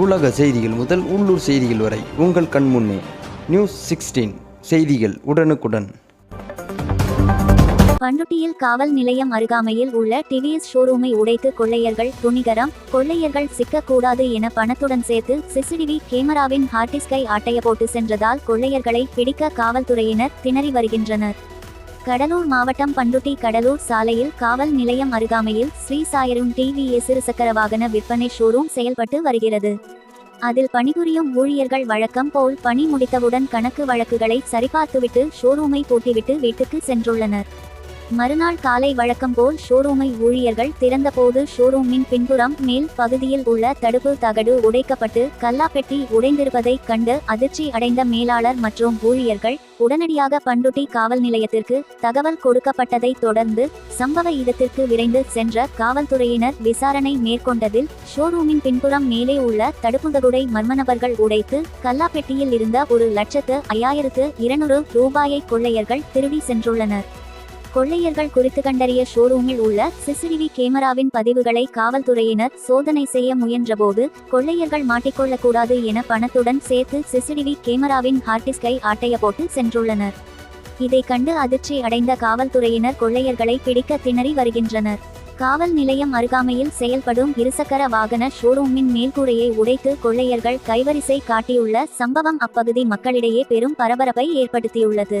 உலக செய்திகள் முதல் உள்ளூர் செய்திகள் வரை உங்கள் கண் முன்னே. நியூஸ் சிக்ஸ்டீன் செய்திகள் உடனுக்குடன். பண்டுட்டியில் காவல் நிலையம் அருகாமையில் உள்ள டிவிஎஸ் ஷோரூமை உடைத்து கொள்ளையர்கள் துணிகரம் கொள்ளையர்கள் சிக்கக்கூடாது என பணத்துடன் சேர்த்து சிசிடிவி கேமராவின் ஹார்டிஸ்கை ஆட்டைய போட்டு சென்றதால் கொள்ளையர்களை பிடிக்க காவல்துறையினர் திணறி வருகின்றனர். கடலூர் மாவட்டம் பண்டுட்டி கடலூர் சாலையில் காவல் நிலையம் அருகாமையில் ஸ்ரீ சாயரும் டிவிஎஸ் இருசக்கர வாகன விற்பனை ஷோரூம் செயல்பட்டு வருகிறது. அதில் பணிபுரியும் ஊழியர்கள் வழக்கம் போல் பணி முடித்தவுடன் கணக்கு வழக்குகளை சரிபார்த்துவிட்டு ஷோரூமை பூட்டிவிட்டு வீட்டுக்கு சென்றுள்ளனர். மறுநாள் காலை வழக்கம் போல் ஷோரூமை ஊழியர்கள் திறந்தபோது ஷோரூமின் பின்புறம் மேல் பகுதியில் உள்ள தடுப்பு தகடு உடைக்கப்பட்டு கல்லாப்பெட்டி உடைந்திருப்பதைக் கண்டு அதிர்ச்சி அடைந்த மேலாளர் மற்றும் ஊழியர்கள் உடனடியாக பண்ருட்டி காவல் நிலையத்திற்கு தகவல் கொடுக்கப்பட்டதை தொடர்ந்து சம்பவ இடத்திற்கு விரைந்து சென்ற காவல்துறையினர் விசாரணை மேற்கொண்டதில் ஷோரூமின் பின்புறம் மேலே உள்ள தடுப்புதகுடை மர்ம நபர்கள் உடைத்து கல்லாப்பெட்டியில் இருந்த ஒரு லட்சத்து ஐயாயிரத்து இருநூறு ரூபாயை கொள்ளையர்கள் திருடி சென்றுள்ளனர். கொள்ளையர்கள் குறித்து கண்டறிய ஷோரூமில் உள்ள சிசிடிவி கேமராவின் பதிவுகளை காவல்துறையினர் சோதனை செய்ய முயன்றபோது கொள்ளையர்கள் மாட்டிக்கொள்ளக்கூடாது என பணத்துடன் சேர்த்து சிசிடிவி கேமராவின் ஹார்டிஸ்கை ஆட்டைய போட்டு சென்றுள்ளனர். இதை கண்டு அதிர்ச்சி அடைந்த காவல்துறையினர் கொள்ளையர்களை பிடிக்க திணறி வருகின்றனர். காவல் நிலையம் அருகாமையில் செயல்படும் இருசக்கர வாகன ஷோரூமின் மேல்கூரையை உடைத்து கொள்ளையர்கள் கைவரிசை காட்டியுள்ள சம்பவம் அப்பகுதி மக்களிடையே பெரும் பரபரப்பை ஏற்படுத்தியுள்ளது.